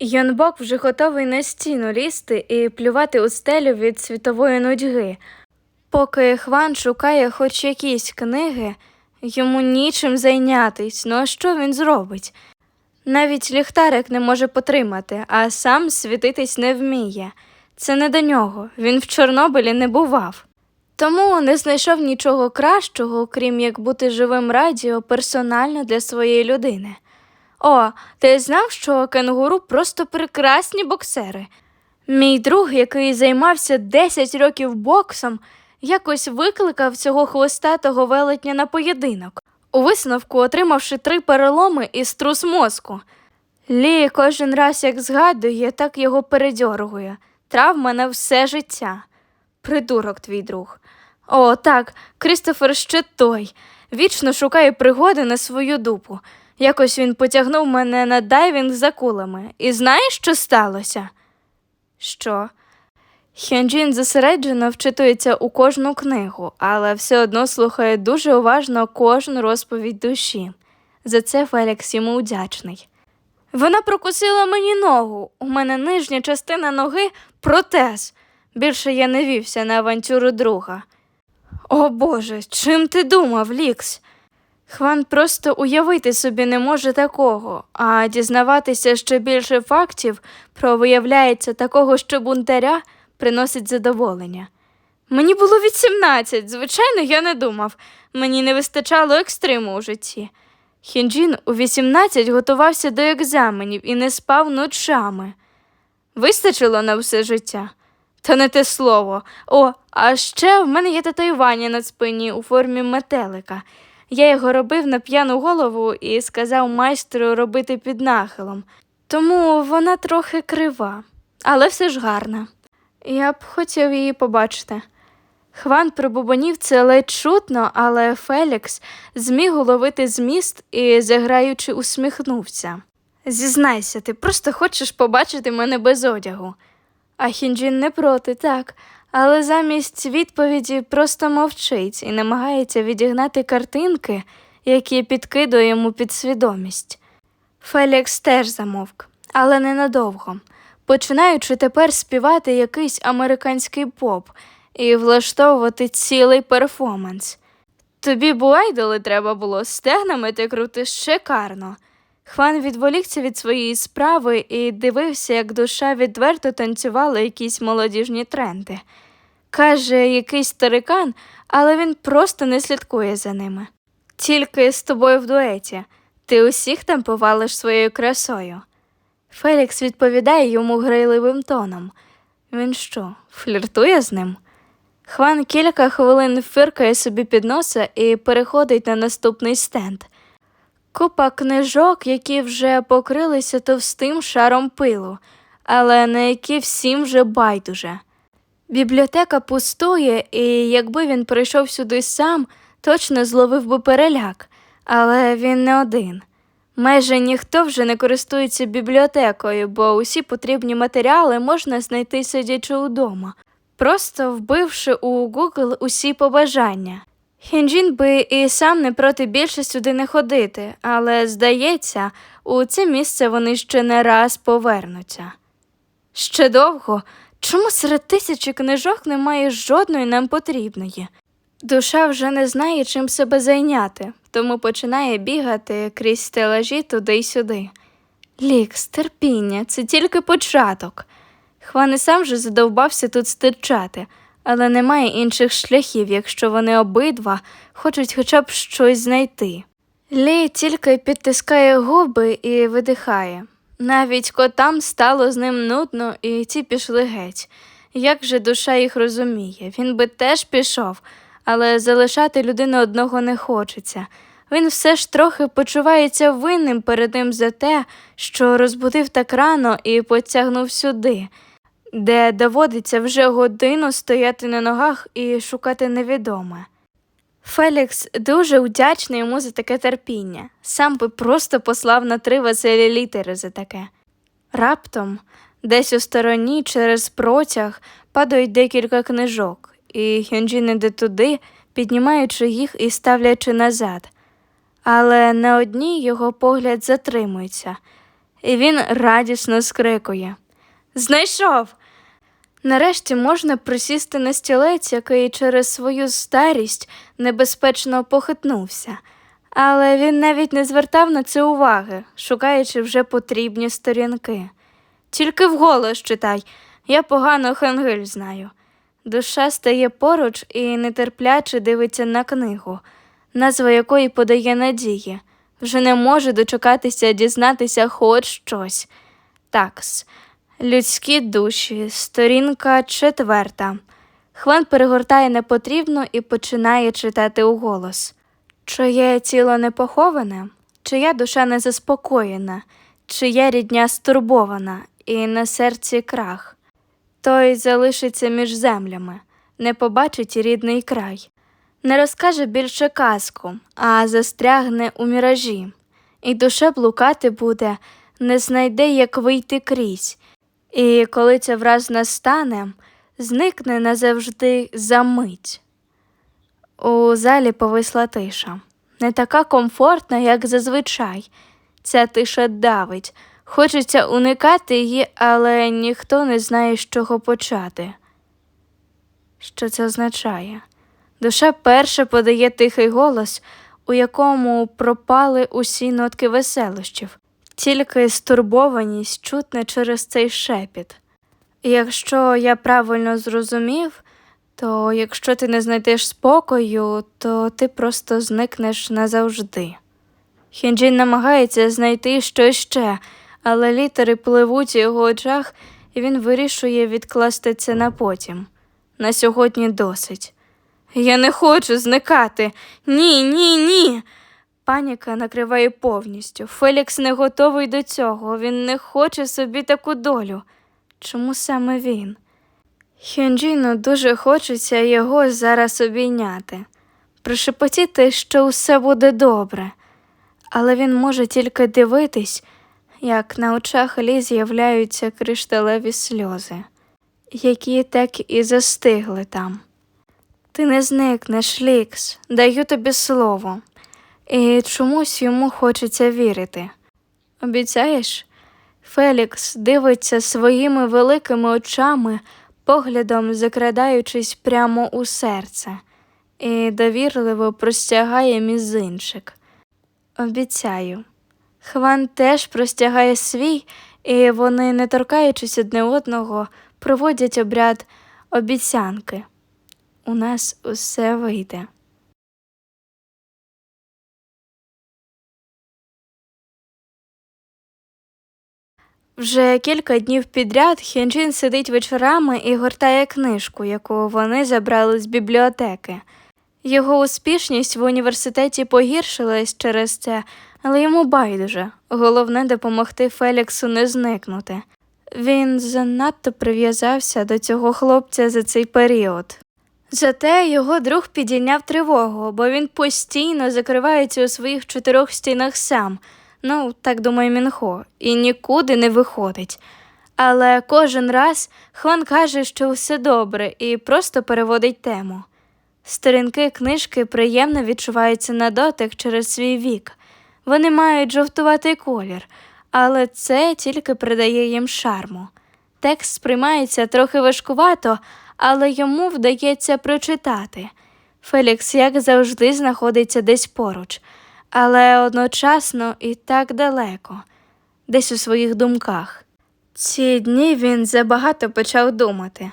Йонбок вже готовий на стіну лізти і плювати у стелю від світової нудьги. Поки Хван шукає хоч якісь книги, йому нічим зайнятись, ну а що він зробить? Навіть ліхтарик не може потримати, а сам світитись не вміє. Це не до нього, він в Чорнобилі не бував. Тому не знайшов нічого кращого, крім як бути живим радіо персонально для своєї людини. О, ти знав, що кенгуру просто прекрасні боксери. Мій друг, який займався 10 років боксом, якось викликав цього хвостатого велетня на поєдинок, у висновку отримавши три переломи і струс мозку. Лі кожен раз як згадує, так його передьоргує. Травма на все життя. Придурок твій друг. О, так, Крістофер ще той. Вічно шукає пригоди на свою дупу. Якось він потягнув мене на дайвінг за кулами. І знаєш, що сталося? Що? Хьонджін зосереджено вчитується у кожну книгу, але все одно слухає дуже уважно кожну розповідь душі. За це Фелікс йому вдячний. Вона прокусила мені ногу. У мене нижня частина ноги протез. Більше я не вівся на авантюру друга. О Боже, чим ти думав, Лікс? Хван просто уявити собі не може такого, а дізнаватися ще більше фактів про виявляється такого що бунтаря приносить задоволення. Мені було 18, звичайно, я не думав. Мені не вистачало екстриму у житті. Хінджін у 18 готувався до екзаменів і не спав ночами. Вистачило на все життя. Та не те слово. О, а ще в мене є татуювання на спині у формі метелика. Я його робив на п'яну голову і сказав майстру робити під нахилом. Тому вона трохи крива, але все ж гарна. Я б хотів її побачити. Хван пробубонів це ледь чутно, але Фелікс зміг уловити зміст і, заграючи, усміхнувся. Зізнайся, ти просто хочеш побачити мене без одягу. А Хінджін не проти, так, але замість відповіді просто мовчить і намагається відігнати картинки, які підкидує йому підсвідомість. Фелікс теж замовк, але ненадовго, починаючи тепер співати якийсь американський поп і влаштовувати цілий перформанс. Тобі б у айдоли треба було стегнами ти крутиш шикарно. Хван відволікся від своєї справи і дивився, як душа відверто танцювала якісь молодіжні тренди. Каже, якийсь старикан, але він просто не слідкує за ними. Тільки з тобою в дуеті. Ти усіх там повалиш своєю красою. Фелікс відповідає йому грайливим тоном. Він що, фліртує з ним? Хван кілька хвилин фиркає собі під носа і переходить на наступний стенд. Купа книжок, які вже покрилися товстим шаром пилу, але на які всім вже байдуже. Бібліотека пустує, і якби він прийшов сюди сам, точно зловив би переляк, але він не один. Майже ніхто вже не користується бібліотекою, бо усі потрібні матеріали можна знайти сидячи удома, просто вбивши у Google усі побажання. Хінджін би і сам не проти більше сюди не ходити, але, здається, у це місце вони ще не раз повернуться. Ще довго, чому серед тисячі книжок немає жодної нам потрібної? Душа вже не знає, чим себе зайняти, тому починає бігати крізь стелажі туди й сюди. Лікс, терпіння, це тільки початок. Хван сам вже задовбався тут стирчати, але немає інших шляхів, якщо вони обидва хочуть хоча б щось знайти. Лі тільки підтискає губи і видихає. Навіть котам стало з ним нудно, і ті пішли геть. Як же душа їх розуміє? Він би теж пішов, але залишати людину одного не хочеться. Він все ж трохи почувається винним перед ним за те, що розбудив так рано і потягнув сюди, де доводиться вже годину стояти на ногах і шукати невідоме. Фелікс дуже вдячний йому за таке терпіння, сам би просто послав на три веселі літери за таке. Раптом, десь у стороні через протяг падають декілька книжок, і Хьонджін іде туди, піднімаючи їх і ставлячи назад. Але на одній його погляд затримується. і він радісно скрикує. Знайшов. Нарешті можна присісти на стілець, який через свою старість небезпечно похитнувся, але він навіть не звертав на це уваги, шукаючи вже потрібні сторінки. Тільки вголос читай, я погано хангиль знаю. Душа стає поруч і нетерпляче дивиться на книгу, назва якої подає надії, вже не може дочекатися дізнатися хоч щось. Такс. Людські душі, сторінка четверта. Хван перегортає непотрібно і починає читати уголос. Чиє тіло не поховане, чия душа не заспокоєна, чия рідня стурбована, і на серці крах. Той залишиться між землями, не побачить рідний край, не розкаже більше казку, а застрягне у міражі, і душа блукати буде, не знайде, як вийти крізь. І коли це враз настане, зникне назавжди за мить. У залі повисла тиша, не така комфортна, як зазвичай. Ця тиша давить. Хочеться уникати її, але ніхто не знає, з чого почати. Що це означає? Душа перша подає тихий голос, у якому пропали усі нотки веселощів, тільки стурбованість чутне через цей шепіт. Якщо я правильно зрозумів, то якщо ти не знайдеш спокою, то ти просто зникнеш назавжди. Хінджін намагається знайти щось ще, але літери пливуть у його очах, і він вирішує відкласти це на потім. На сьогодні досить. Я не хочу зникати. Ні, ні, ні. Паніка накриває повністю. Фелікс не готовий до цього. Він не хоче собі таку долю. Чому саме він? Хюнджіну дуже хочеться його зараз обійняти, прошепотіти, що усе буде добре, але він може тільки дивитись, як на очах Лі з'являються кришталеві сльози, які так і застигли там. Ти не зникнеш, Лікс, даю тобі слово, і чомусь йому хочеться вірити. Обіцяєш? Фелікс дивиться своїми великими очами, поглядом закрадаючись прямо у серце, і довірливо простягає мізинчик. Обіцяю. Хван теж простягає свій, і вони, не торкаючись одне одного, проводять обряд обіцянки. У нас усе вийде. Вже кілька днів підряд Хінджін сидить вечорами і гортає книжку, яку вони забрали з бібліотеки. Його успішність в університеті погіршилась через це, але йому байдуже. Головне допомогти Феліксу не зникнути. Він занадто прив'язався до цього хлопця за цей період. Зате його друг підійняв тривогу, бо він постійно закривається у своїх чотирьох стінах сам, ну, так думає Мінхо, і нікуди не виходить. Але кожен раз Хван каже, що все добре, і просто переводить тему. Сторінки книжки приємно відчуваються на дотик через свій вік. Вони мають жовтуватий колір, але це тільки придає їм шарму. Текст сприймається трохи важкувато, але йому вдається прочитати. Фелікс, як завжди, знаходиться десь поруч, але одночасно і так далеко, десь у своїх думках. Ці дні він забагато почав думати,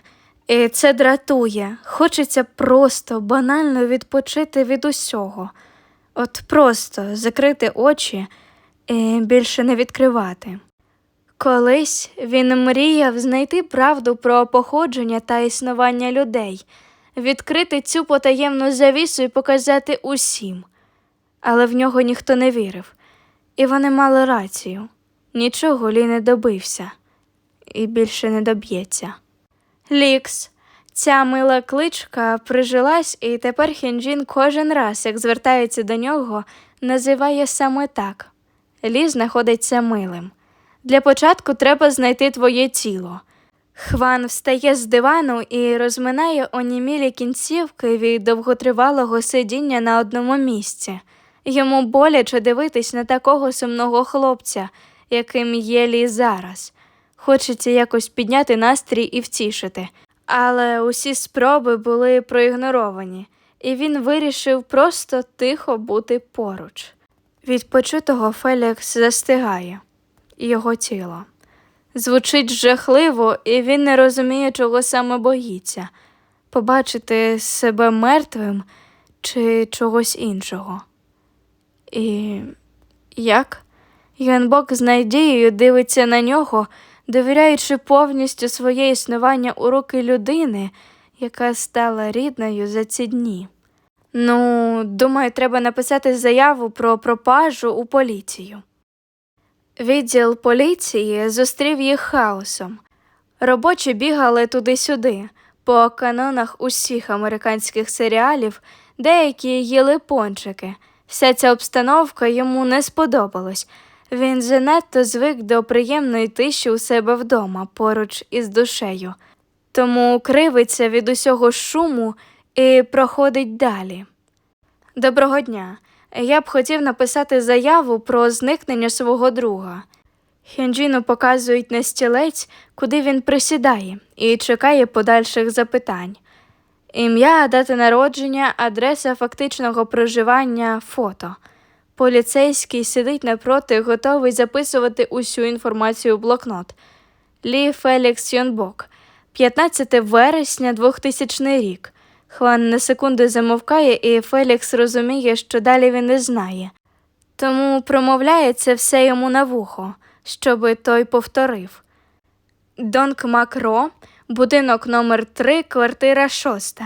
і це дратує. Хочеться просто банально відпочити від усього, от просто закрити очі і більше не відкривати. Колись він мріяв знайти правду про походження та існування людей, відкрити цю потаємну завісу і показати усім. Але в нього ніхто не вірив, і вони мали рацію. Нічого Лі не добився і більше не доб'ється. Лікс, ця мила кличка прижилась, і тепер Хінджін кожен раз, як звертається до нього, називає саме так. Лі знаходиться милим. Для початку треба знайти твоє тіло. Хван встає з дивану і розминає онімілі кінцівки від довготривалого сидіння на одному місці. Йому боляче дивитись на такого сумного хлопця, яким є Лі зараз. Хочеться якось підняти настрій і втішити. Але усі спроби були проігноровані, і він вирішив просто тихо бути поруч. Від почутого Фелікс застигає його тіло. Звучить жахливо, і він не розуміє, чого саме боїться побачити себе мертвим чи чогось іншого. І як? Янбок з надією дивиться на нього, довіряючи повністю своє існування у руки людини, яка стала рідною за ці дні. Ну, думаю, треба написати заяву про пропажу у поліцію. Відділ поліції зустрів їх хаосом. Робочі бігали туди-сюди, по канонах усіх американських серіалів, деякі їли пончики. Вся ця обстановка йому не сподобалась. Він занадто звик до приємної тиші у себе вдома поруч із душею, тому кривиться від усього шуму і проходить далі. Доброго дня. Я б хотів написати заяву про зникнення свого друга. Хенджіну показують на стілець, куди він присідає, і чекає подальших запитань. Ім'я, дата народження, адреса фактичного проживання, фото. Поліцейський сидить напроти, готовий записувати усю інформацію в блокнот. Лі Фелікс Йонбок, 15 вересня 2000 рік. Хван на секунду замовкає, і Фелікс розуміє, що далі він не знає. Тому промовляє це все йому на вухо, щоби той повторив. Донк Макро, будинок номер 3 квартира 6.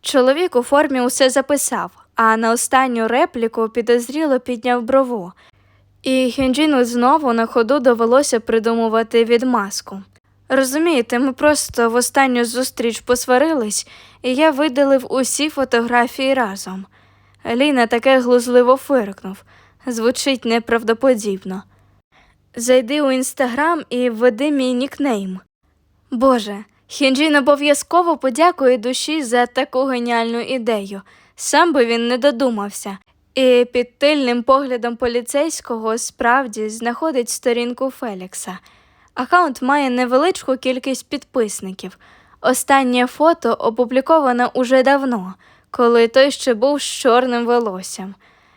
Чоловік у формі усе записав, а на останню репліку підозріло підняв брову. І Хенджіну знову на ходу довелося придумувати відмазку. Розумієте, ми просто в останню зустріч посварились, і я видалив усі фотографії разом. Ліна таке глузливо фиркнув. Звучить неправдоподібно. Зайди у інстаграм і введи мій нікнейм. Боже, Хінджін обов'язково подякує душі за таку геніальну ідею. Сам би він не додумався. І під тильним поглядом поліцейського справді знаходить сторінку Фелікса. Аккаунт має невеличку кількість підписників. Останнє фото опубліковано уже давно, коли той ще був з чорним волоссям,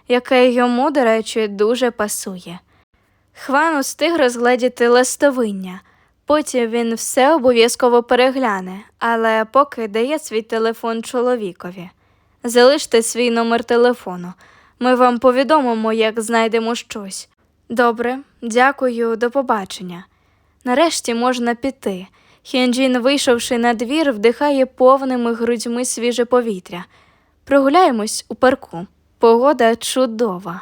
яке йому, до речі, дуже пасує. Хван устиг розгледіти листовиння. Потім він все обов'язково перегляне, але поки дає свій телефон чоловікові. Залиште свій номер телефону. Ми вам повідомимо, як знайдемо щось. Добре, дякую, до побачення. Нарешті можна піти. Хенджін, вийшовши на двір, вдихає повними грудьми свіже повітря. Прогуляємось у парку. Погода чудова.